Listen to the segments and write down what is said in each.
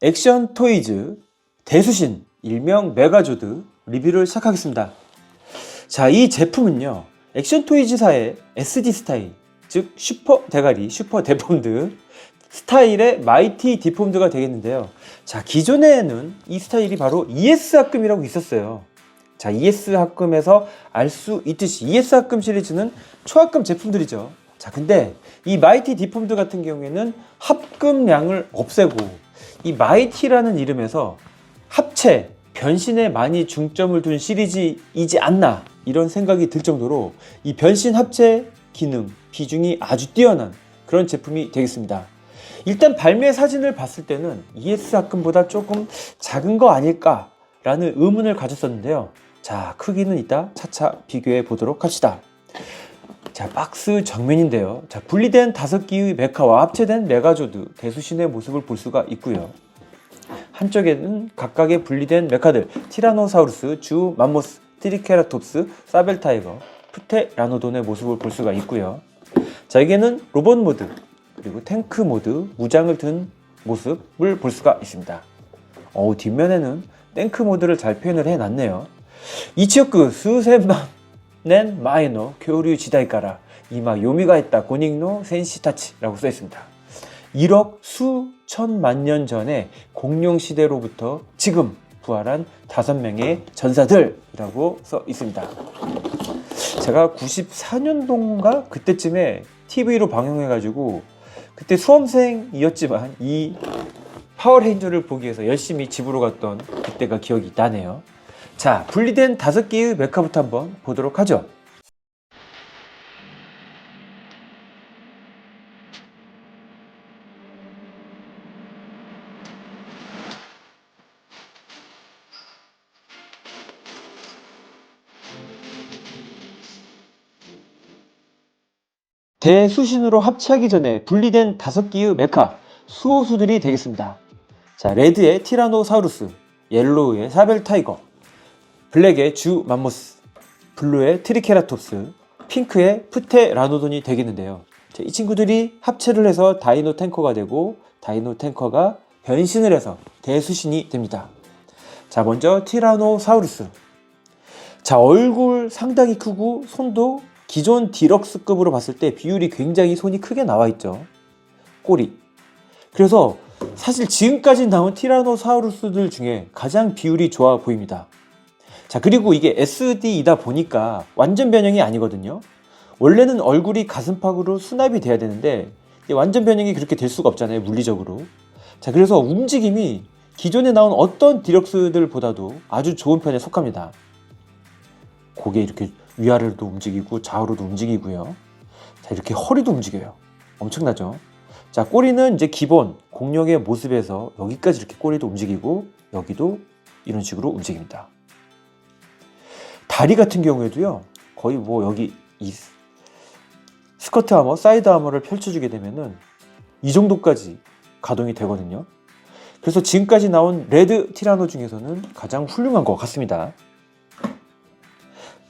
액션 토이즈 대수신 일명 메가조드 리뷰를 시작하겠습니다. 자, 이 제품은요. 액션 토이즈사의 SD 스타일, 즉 슈퍼 대가리, 슈퍼 데폼드 스타일의 마이티 디폼드가 되겠는데요. 자, 기존에는 이 스타일이 바로 ES 합금이라고 있었어요. 자, ES 합금에서 알 수 있듯이 ES 합금 시리즈는 초합금 제품들이죠. 자, 근데 이 마이티 디폼드 같은 경우에는 합금량을 없애고 이 마이티라는 이름에서 합체, 변신에 많이 중점을 둔 시리즈이지 않나 이런 생각이 들 정도로 이 변신 합체 기능 비중이 아주 뛰어난 그런 제품이 되겠습니다. 일단 발매 사진을 봤을 때는 ES 합금보다 조금 작은 거 아닐까라는 의문을 가졌었는데요. 자, 크기는 이따 차차 비교해 보도록 합시다. 자, 박스 정면인데요. 자, 분리된 다섯 기의 메카와 합체된 메가조드 대수신의 모습을 볼 수가 있고요. 한쪽에는 각각의 분리된 메카들 티라노사우루스, 주, 맘모스, 트리케라톱스, 사벨타이거, 프테라노돈의 모습을 볼 수가 있고요. 자, 여기에는 로봇 모드, 그리고 탱크 모드, 무장을 든 모습을 볼 수가 있습니다. 어우, 뒷면에는 탱크 모드를 잘 표현을 해놨네요. 이치오크 수세만 낸 마이노 교류 지다이까라 이마 요미가 했다 고닉노 센시타치라고 써 있습니다. 1억 수천만 년 전에 공룡 시대로부터 지금 부활한 다섯 명의 전사들이라고 써 있습니다. 제가 94년도인가 그때쯤에 TV로 방영해가지고 그때 수험생이었지만 이 파워레인저를 보기 위해서 열심히 집으로 갔던 그때가 기억이 나네요. 자, 분리된 다섯 개의 메카부터 한번 보도록 하죠. 대수신으로 합체하기 전에 분리된 다섯 개의 메카 수호수들이 되겠습니다. 자, 레드의 티라노사우루스, 옐로우의 사벨타이거, 블랙의 주 맘모스, 블루의 트리케라톱스, 핑크의 프테라노돈이 되겠는데요. 자, 이 친구들이 합체를 해서 다이노 탱커가 되고 다이노 탱커가 변신을 해서 대수신이 됩니다. 자, 먼저 티라노사우루스. 자, 얼굴 상당히 크고 손도 기존 디럭스급으로 봤을 때 비율이 굉장히 손이 크게 나와 있죠. 꼬리. 그래서 사실 지금까지 나온 티라노사우루스들 중에 가장 비율이 좋아 보입니다. 자, 그리고 이게 SD이다 보니까 완전 변형이 아니거든요. 원래는 얼굴이 가슴팍으로 수납이 돼야 되는데 완전 변형이 그렇게 될 수가 없잖아요, 물리적으로. 자, 그래서 움직임이 기존에 나온 어떤 디럭스들보다도 아주 좋은 편에 속합니다. 고개 이렇게 위아래로도 움직이고 좌우로도 움직이고요. 자, 이렇게 허리도 움직여요. 엄청나죠? 자, 꼬리는 이제 기본 공룡의 모습에서 여기까지 이렇게 꼬리도 움직이고 여기도 이런 식으로 움직입니다. 다리 같은 경우에도요. 거의 뭐 여기 이 스커트 아머, 사이드 아머를 펼쳐주게 되면은 이 정도까지 가동이 되거든요. 그래서 지금까지 나온 레드 티라노 중에서는 가장 훌륭한 것 같습니다.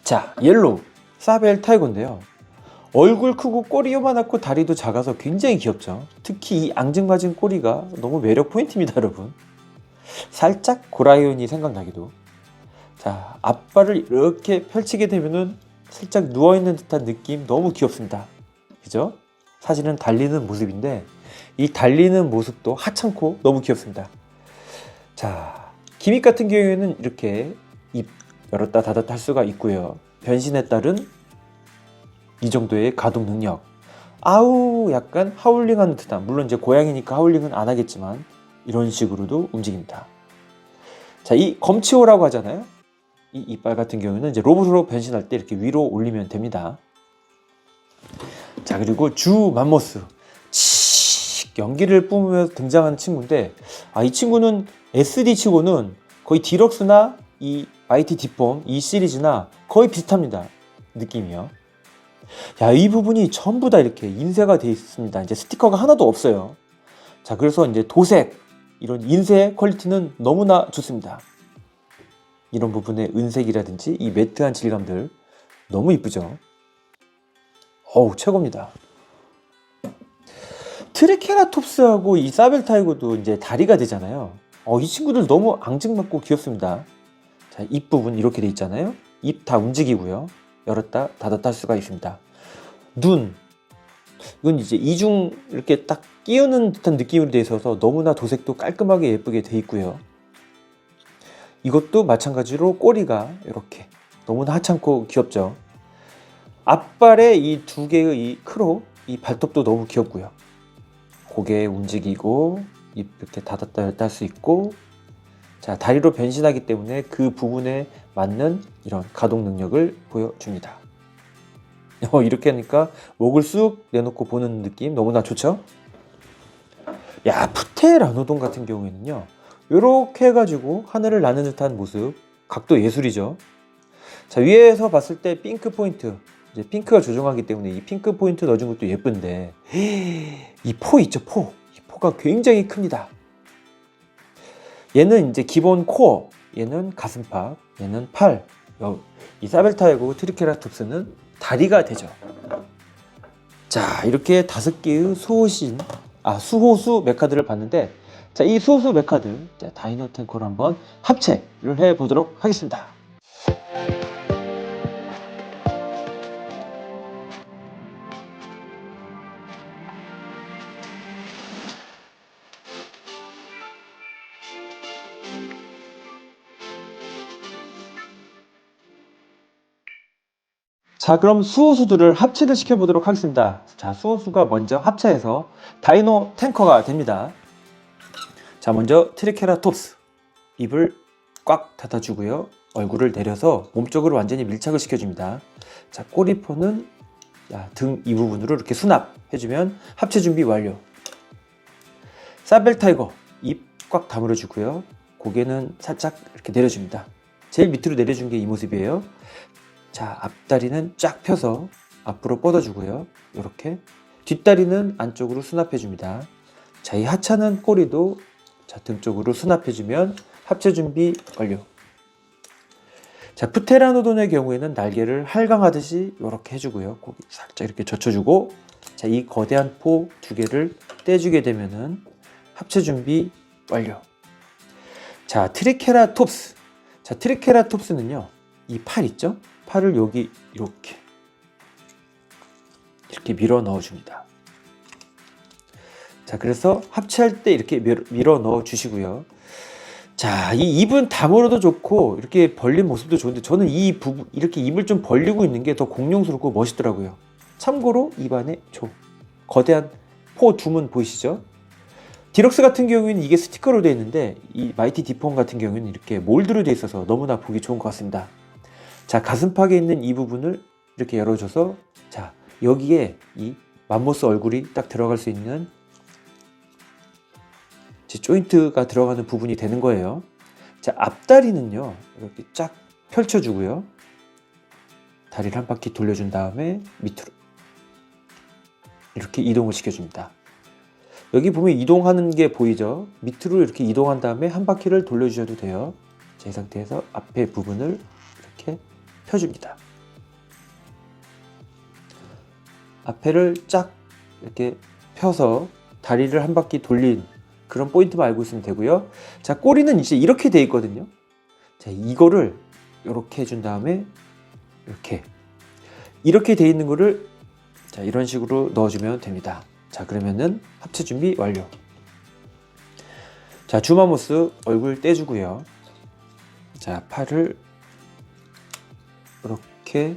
자, 옐로우 사벨 타이거인데요. 얼굴 크고 꼬리 요만하고 다리도 작아서 굉장히 귀엽죠. 특히 이 앙증맞은 꼬리가 너무 매력 포인트입니다, 여러분. 살짝 고라이온이 생각나기도. 자, 앞발을 이렇게 펼치게 되면은 살짝 누워있는 듯한 느낌 너무 귀엽습니다. 그죠? 사실은 달리는 모습인데 이 달리는 모습도 하찮고 너무 귀엽습니다. 자, 기믹 같은 경우에는 이렇게 입 열었다 닫았다 할 수가 있고요. 변신에 따른 이 정도의 가동 능력. 아우, 약간 하울링 하는 듯한, 물론 이제 고양이니까 하울링은 안 하겠지만, 이런 식으로도 움직입니다. 자, 이 검치호라고 하잖아요. 이 이빨 같은 경우는 이제 로봇으로 변신할 때 이렇게 위로 올리면 됩니다. 자, 그리고 주 맘모스. 치, 연기를 뿜으면서 등장하는 친구인데, 아, 이 친구는 SD 치고는 거의 디럭스나 이 IT 디폼, 이 시리즈나 거의 비슷합니다. 느낌이요. 야, 이 부분이 전부 다 이렇게 인쇄가 되어 있습니다. 이제 스티커가 하나도 없어요. 자, 그래서 이제 도색, 이런 인쇄 퀄리티는 너무나 좋습니다. 이런 부분의 은색이라든지 이 매트한 질감들 너무 이쁘죠? 어우, 최고입니다. 트리케라톱스하고 이 사벨타이거도 이제 다리가 되잖아요. 어, 이 친구들 너무 앙증맞고 귀엽습니다. 자, 입 부분 이렇게 돼 있잖아요. 입 다 움직이고요. 열었다 닫았다 할 수가 있습니다. 눈. 이건 이제 이중 이렇게 딱 끼우는 듯한 느낌으로 돼 있어서 너무나 도색도 깔끔하게 예쁘게 돼 있고요. 이것도 마찬가지로 꼬리가 이렇게 너무나 하찮고 귀엽죠. 앞발의 이두 개의 이 크로, 이 발톱도 너무 귀엽고요. 고개 움직이고 입 이렇게 닫았다 열다 할 수 있고 자 다리로 변신하기 때문에 그 부분에 맞는 이런 가동 능력을 보여줍니다. 어, 이렇게 하니까 목을 쑥 내놓고 보는 느낌 너무나 좋죠? 야 푸테라노돈 같은 경우에는요 이렇게 해가지고 하늘을 나는 듯한 모습 각도 예술이죠. 자 위에서 봤을 때 핑크 포인트 이제 핑크가 조종하기 때문에 이 핑크 포인트 넣어준 것도 예쁜데 이 포 있죠 포. 이 포가 굉장히 큽니다. 얘는 이제 기본 코어, 얘는 가슴팍, 얘는 팔. 여- 이 사벨타이고 트리케라톱스는 다리가 되죠. 자 이렇게 다섯 개의 수호신, 아 수호수 메카들을 봤는데 자 이 수호수 메카들 자, 다이노 탱커로 한번 합체를 해 보도록 하겠습니다. 자, 그럼 수호수들을 합체를 시켜보도록 하겠습니다. 자, 수호수가 먼저 합체해서 다이노 탱커가 됩니다. 자, 먼저 트리케라톱스. 입을 꽉 닫아주고요. 얼굴을 내려서 몸쪽으로 완전히 밀착을 시켜줍니다. 자, 꼬리포는 등 이 부분으로 이렇게 수납해주면 합체 준비 완료. 사벨타이거. 입 꽉 다물어 주고요. 고개는 살짝 이렇게 내려줍니다. 제일 밑으로 내려준 게 이 모습이에요. 자, 앞다리는 쫙 펴서 앞으로 뻗어주고요. 이렇게. 뒷다리는 안쪽으로 수납해 줍니다. 자, 이 하찮은 꼬리도 자, 등 쪽으로 수납해주면 합체 준비 완료. 자, 프테라노돈의 경우에는 날개를 할강하듯이 이렇게 해주고요. 고기 살짝 이렇게 젖혀주고, 자, 이 거대한 포 두 개를 떼주게 되면은 합체 준비 완료. 자, 트리케라톱스. 자, 트리케라톱스는요, 이 팔 있죠? 팔을 여기 이렇게 이렇게 밀어 넣어줍니다. 자, 그래서 합체할 때 이렇게 밀어, 넣어 주시고요. 자, 이 입은 다물어도 좋고 이렇게 벌린 모습도 좋은데 저는 이 부분 이렇게 입을 좀 벌리고 있는 게 더 공룡스럽고 멋있더라고요. 참고로 입안에 조 거대한 포 두문 보이시죠? 디럭스 같은 경우에는 이게 스티커로 되어 있는데 이 마이티 디폰 같은 경우에는 이렇게 몰드로 되어 있어서 너무나 보기 좋은 것 같습니다. 자 가슴팍에 있는 이 부분을 이렇게 열어줘서 자 여기에 이 맘모스 얼굴이 딱 들어갈 수 있는 제 조인트가 들어가는 부분이 되는 거예요. 자 앞다리는요 이렇게 쫙 펼쳐주고요. 다리를 한 바퀴 돌려준 다음에 밑으로 이렇게 이동을 시켜줍니다. 여기 보면 이동하는 게 보이죠? 밑으로 이렇게 이동한 다음에 한 바퀴를 돌려주셔도 돼요. 자, 이 상태에서 앞에 부분을 이렇게 펴줍니다. 앞에를 쫙 이렇게 펴서 다리를 한 바퀴 돌린 그런 포인트만 알고 있으면 되고요. 자, 꼬리는 이제 이렇게 돼 있거든요. 자, 이거를 이렇게 해준 다음에 이렇게 이렇게 돼 있는 거를 자, 이런 식으로 넣어주면 됩니다. 자, 그러면은 합체 준비 완료. 자, 주마모스 얼굴 떼주고요. 자, 팔을 이렇게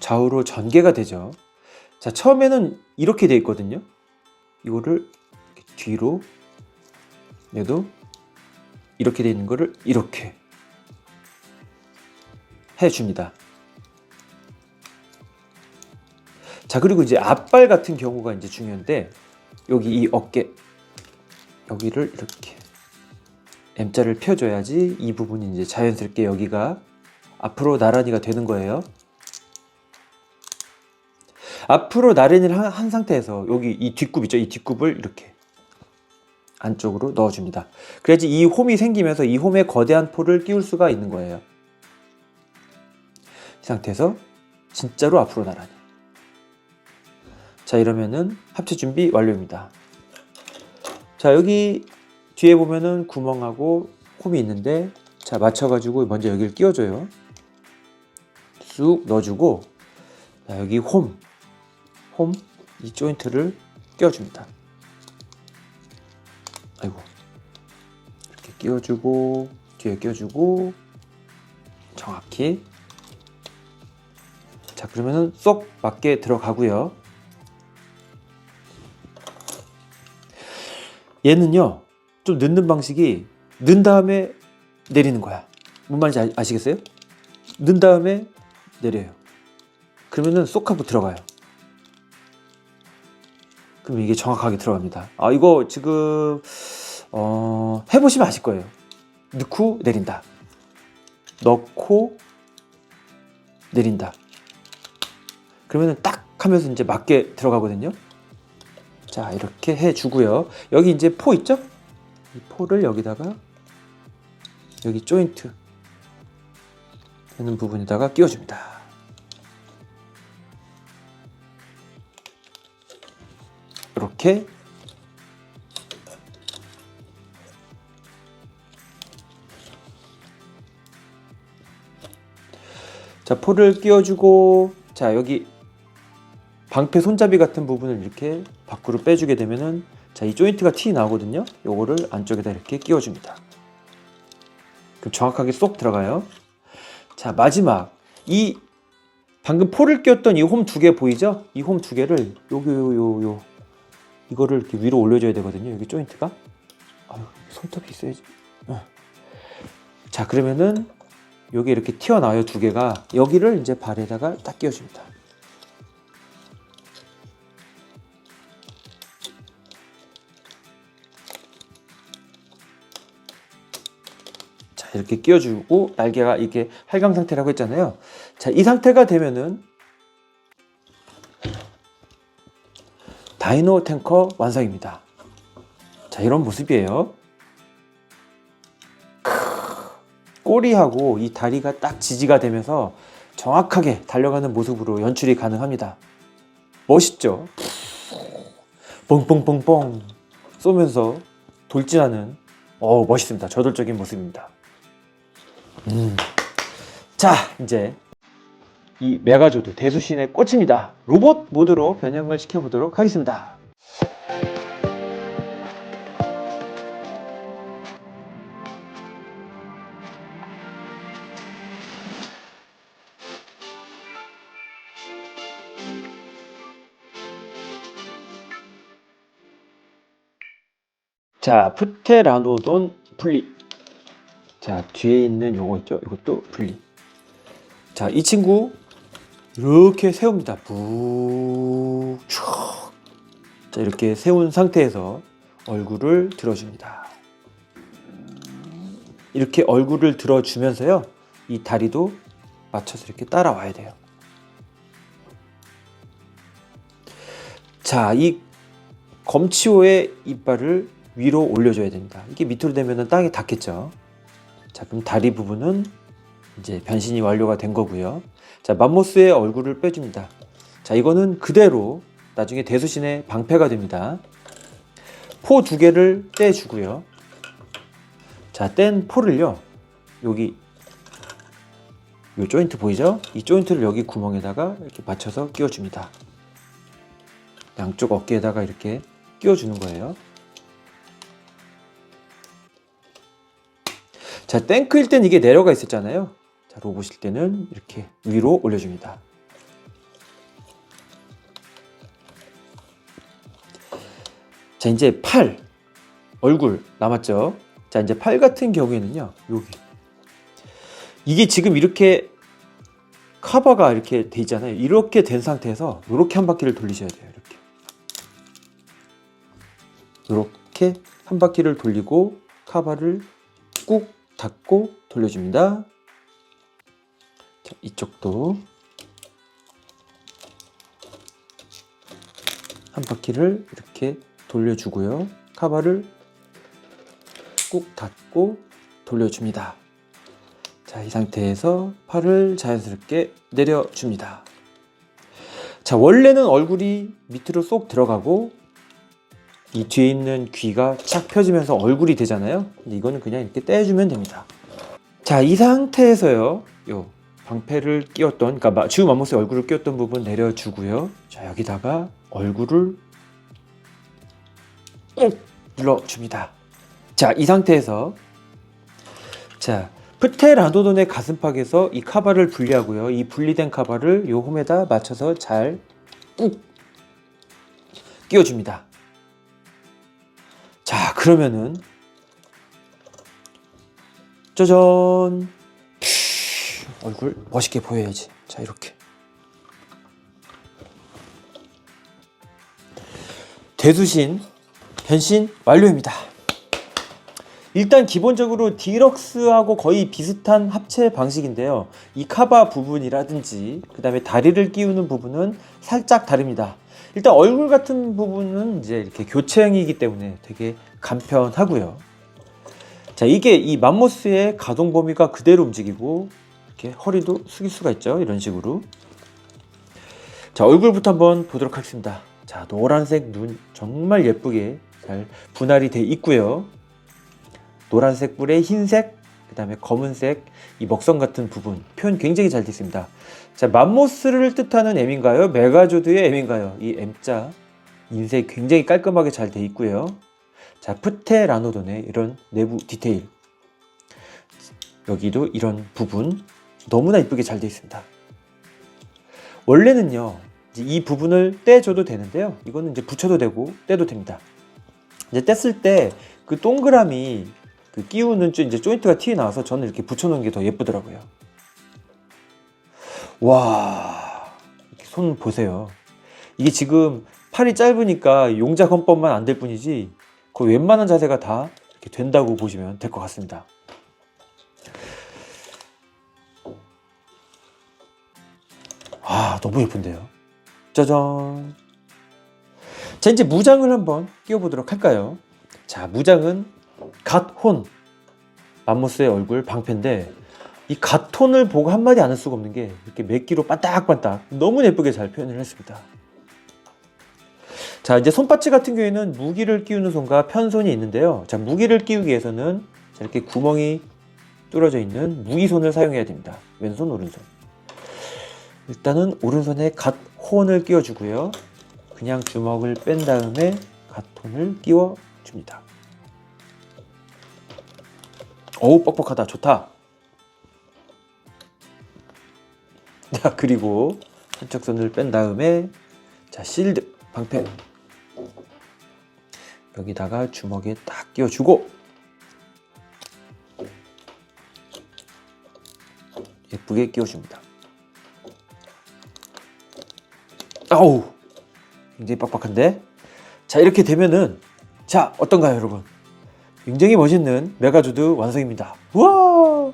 좌우로 전개가 되죠. 자, 처음에는 이렇게 돼 있거든요. 이거를 뒤로 얘도 이렇게 돼 있는 거를 이렇게 해 줍니다. 자, 그리고 이제 앞발 같은 경우가 이제 중요한데 여기 이 어깨 여기를 이렇게 M자를 펴줘야지 이 부분이 이제 자연스럽게 여기가 앞으로 나란히가 되는 거예요. 앞으로 나란히를 한, 한 상태에서 여기 이 뒷굽 있죠? 이 뒷굽을 이렇게 안쪽으로 넣어줍니다. 그래야지 이 홈이 생기면서 이 홈에 거대한 포를 끼울 수가 있는 거예요. 이 상태에서 진짜로 앞으로 나란히. 자, 이러면은 합체 준비 완료입니다. 자, 여기 뒤에 보면은 구멍하고 홈이 있는데 자, 맞춰가지고 먼저 여기를 끼워줘요. 쑥 넣어주고 자, 여기 홈, 홈, 이 조인트를 끼워줍니다. 아이고. 이렇게 끼워주고, 뒤에 끼워주고, 정확히. 자, 그러면은 쏙 맞게 들어가고요. 얘는요, 좀 넣는 방식이 넣은 다음에 내리는 거야. 뭔 말인지 아- 아시겠어요? 넣은 다음에 내려요. 그러면은 쏙 하고 들어가요. 그럼 이게 정확하게 들어갑니다. 아, 이거 지금, 어, 해보시면 아실 거예요. 넣고 내린다. 넣고 내린다. 그러면은 딱 하면서 이제 맞게 들어가거든요. 자, 이렇게 해주고요. 여기 이제 포 있죠? 이 포를 여기다가 여기 조인트 되는 부분에다가 끼워줍니다. 이렇게 자 포를 끼워주고 자 여기 방패 손잡이 같은 부분을 이렇게 밖으로 빼주게 되면은 자 이 조인트가 티 나오거든요. 요거를 안쪽에다 이렇게 끼워줍니다. 그럼 정확하게 쏙 들어가요. 자 마지막. 이 방금 포를 끼웠던 이 홈 두 개 보이죠? 이 홈 두 개를 요요 요요요 이거를 이렇게 위로 올려줘야 되거든요. 여기 조인트가. 아유 손톱이 있어야지. 어. 자 그러면은 여기 이렇게 튀어나와요 두 개가. 여기를 이제 발에다가 딱 끼워줍니다. 자 이렇게 끼워주고 날개가 이렇게 활강 상태라고 했잖아요. 자 이 상태가 되면은 다이노 탱커 완성입니다 자 이런 모습이에요 꼬리하고 이 다리가 딱 지지가 되면서 정확하게 달려가는 모습으로 연출이 가능합니다. 멋있죠? 뻥뻥뻥뻥 쏘면서 돌진하는 어 멋있습니다. 저돌적인 모습입니다. 음. 자 이제 이 메가조드 대수신의 꽃입니다. 로봇 모드로 변형을 시켜보도록 하겠습니다. 자, 프테라노돈 분리. 자, 뒤에 있는 요거 있죠? 이것도 분리. 자, 이 친구 이렇게 세웁니다. 부 쭉. 자, 이렇게 세운 상태에서 얼굴을 들어줍니다. 이렇게 얼굴을 들어주면서요. 이 다리도 맞춰서 이렇게 따라와야 돼요. 자, 이 검치호의 이빨을 위로 올려줘야 됩니다. 이게 밑으로 되면 땅에 닿겠죠. 자, 그럼 다리 부분은 이제 변신이 완료가 된 거고요. 자, 맘모스의 얼굴을 빼줍니다. 자, 이거는 그대로 나중에 대수신의 방패가 됩니다. 포 두 개를 떼주고요. 자, 뗀 포를요. 여기 요 조인트 보이죠? 이 조인트를 여기 구멍에다가 이렇게 맞춰서 끼워줍니다. 양쪽 어깨에다가 이렇게 끼워주는 거예요. 자, 탱크일 땐 이게 내려가 있었잖아요. 자, 로봇일 때는 이렇게 위로 올려줍니다. 자, 이제 팔, 얼굴 남았죠? 자, 이제 팔 같은 경우에는요, 여기. 이게 지금 이렇게 카바가 이렇게 돼 있잖아요. 이렇게 된 상태에서 이렇게 한 바퀴를 돌리셔야 돼요. 이렇게. 이렇게 한 바퀴를 돌리고 카바를 꾹 닫고 돌려줍니다. 자, 이쪽도 한 바퀴를 이렇게 돌려주고요. 카바를 꾹 닫고 돌려줍니다. 자, 이 상태에서 팔을 자연스럽게 내려줍니다. 자, 원래는 얼굴이 밑으로 쏙 들어가고 이 뒤에 있는 귀가 착 펴지면서 얼굴이 되잖아요. 근데 이거는 그냥 이렇게 떼주면 됩니다. 자, 이 상태에서요. 요 방패를 끼웠던 그러니까 마- 지우 맘모스의 얼굴을 끼웠던 부분 내려주고요. 자, 여기다가 얼굴을 꾹 눌러줍니다. 자, 이 상태에서 자, 프테라노돈의 가슴팍에서 이 카바를 분리하고요. 이 분리된 카바를 요 홈에다 맞춰서 잘 꾹 끼워줍니다. 자, 그러면은 짜잔 얼굴 멋있게 보여야지. 자, 이렇게 대수신 변신 완료입니다. 일단 기본적으로 디럭스하고 거의 비슷한 합체 방식인데요. 이 카바 부분이라든지 그 다음에 다리를 끼우는 부분은 살짝 다릅니다. 일단 얼굴 같은 부분은 이제 이렇게 교체형이기 때문에 되게 간편하고요. 자, 이게 이 맘모스의 가동 범위가 그대로 움직이고 이렇게 허리도 숙일 수가 있죠. 이런 식으로. 자, 얼굴부터 한번 보도록 하겠습니다. 자, 노란색 눈 정말 예쁘게 잘 분할이 돼 있고요. 노란색 뿔에 흰색, 그 다음에 검은색, 이 먹성 같은 부분 표현 굉장히 잘 됐습니다. 자, 맘모스를 뜻하는 M인가요? 메가조드의 M인가요? 이 M자 인쇄 굉장히 깔끔하게 잘 돼 있고요. 자, 프테라노돈의 이런 내부 디테일 여기도 이런 부분 너무나 이쁘게 잘돼 있습니다. 원래는요, 이 부분을 떼줘도 되는데요. 이거는 이제 붙여도 되고 떼도 됩니다. 이제 뗐을 때 그 동그라미 그 끼우는 조- 이제 조인트가 튀어 나와서 저는 이렇게 붙여놓은 게 더 예쁘더라고요. 와, 손 보세요. 이게 지금 팔이 짧으니까 용자 건법만 안 될 뿐이지 거의 웬만한 자세가 다 이렇게 된다고 보시면 될 것 같습니다. 아, 너무 예쁜데요. 짜잔. 자, 이제 무장을 한번 끼워 보도록 할까요? 자, 무장은 갓혼. 맘모스의 얼굴 방패인데, 이 갓혼을 보고 한마디 안 할 수가 없는 게, 이렇게 몇기로 반딱반딱 너무 예쁘게 잘 표현을 했습니다. 자, 이제 손바치 같은 경우에는 무기를 끼우는 손과 편손이 있는데요. 자, 무기를 끼우기 위해서는 자, 이렇게 구멍이 뚫어져 있는 무기손을 사용해야 됩니다. 왼손, 오른손. 일단은 오른손에 갓혼을 끼워주고요. 그냥 주먹을 뺀 다음에 갓혼을 끼워줍니다. 어우 뻑뻑하다 좋다. 자 그리고 한쪽 손을 뺀 다음에 자 실드 방패 여기다가 주먹에 딱 끼워주고 예쁘게 끼워줍니다. 아우 굉장히 빡빡한데? 자 이렇게 되면은 자 어떤가요 여러분? 굉장히 멋있는 메가조드 완성입니다. 우와!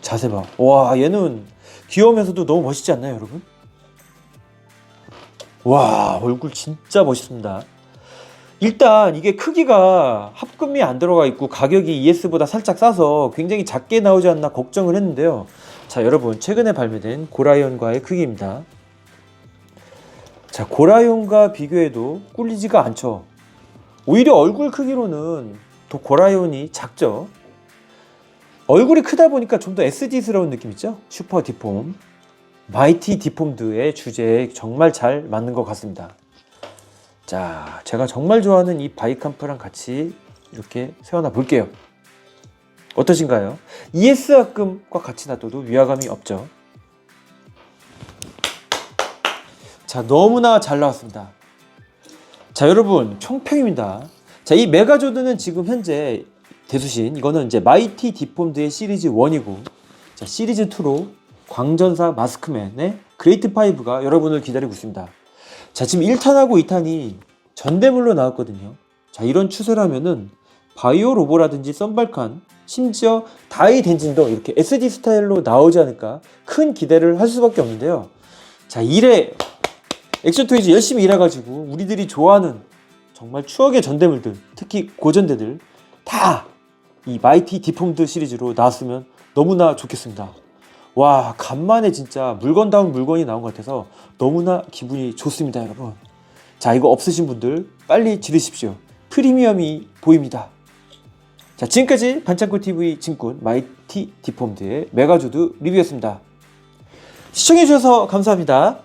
자세 봐와 얘는 귀여우면서도 너무 멋있지 않나요 여러분? 와 얼굴 진짜 멋있습니다. 일단 이게 크기가 합금이 안 들어가 있고 가격이 ES보다 살짝 싸서 굉장히 작게 나오지 않나 걱정을 했는데요 자 여러분 최근에 발매된 고라이언과의 크기입니다. 자 고라이온과 비교해도 꿀리지가 않죠. 오히려 얼굴 크기로는 더 고라이온이 작죠. 얼굴이 크다 보니까 좀 더 SD스러운 느낌 있죠? 슈퍼 디폼. 마이티 디폼드의 주제에 정말 잘 맞는 것 같습니다. 자 제가 정말 좋아하는 이 바이캄프랑 같이 이렇게 세워놔 볼게요 어떠신가요? ES 합금과 같이 놔둬도 위화감이 없죠. 자, 너무나 잘 나왔습니다. 자, 여러분, 총평입니다. 자, 이 메가조드는 지금 현재 대수신, 이거는 이제 마이티 디폼드의 시리즈 1이고, 자, 시리즈 2로 광전사 마스크맨의 그레이트 5가 여러분을 기다리고 있습니다. 자, 지금 1탄하고 2탄이 전대물로 나왔거든요. 자, 이런 추세라면은 바이오 로보라든지 썬발칸, 심지어 다이 덴진도 이렇게 SD 스타일로 나오지 않을까 큰 기대를 할 수밖에 없는데요. 자, 일에 액션 토이즈 열심히 일해가지고 우리들이 좋아하는 정말 추억의 전대물들, 특히 고전대들 다 이 마이티 디폼드 시리즈로 나왔으면 너무나 좋겠습니다. 와 간만에 진짜 물건다운 물건이 나온 것 같아서 너무나 기분이 좋습니다 여러분 자 이거 없으신 분들 빨리 지르십시오 프리미엄이 보입니다 자 지금까지 반창고TV 증권 마이티 디폼드의 메가조드 리뷰였습니다. 시청해주셔서 감사합니다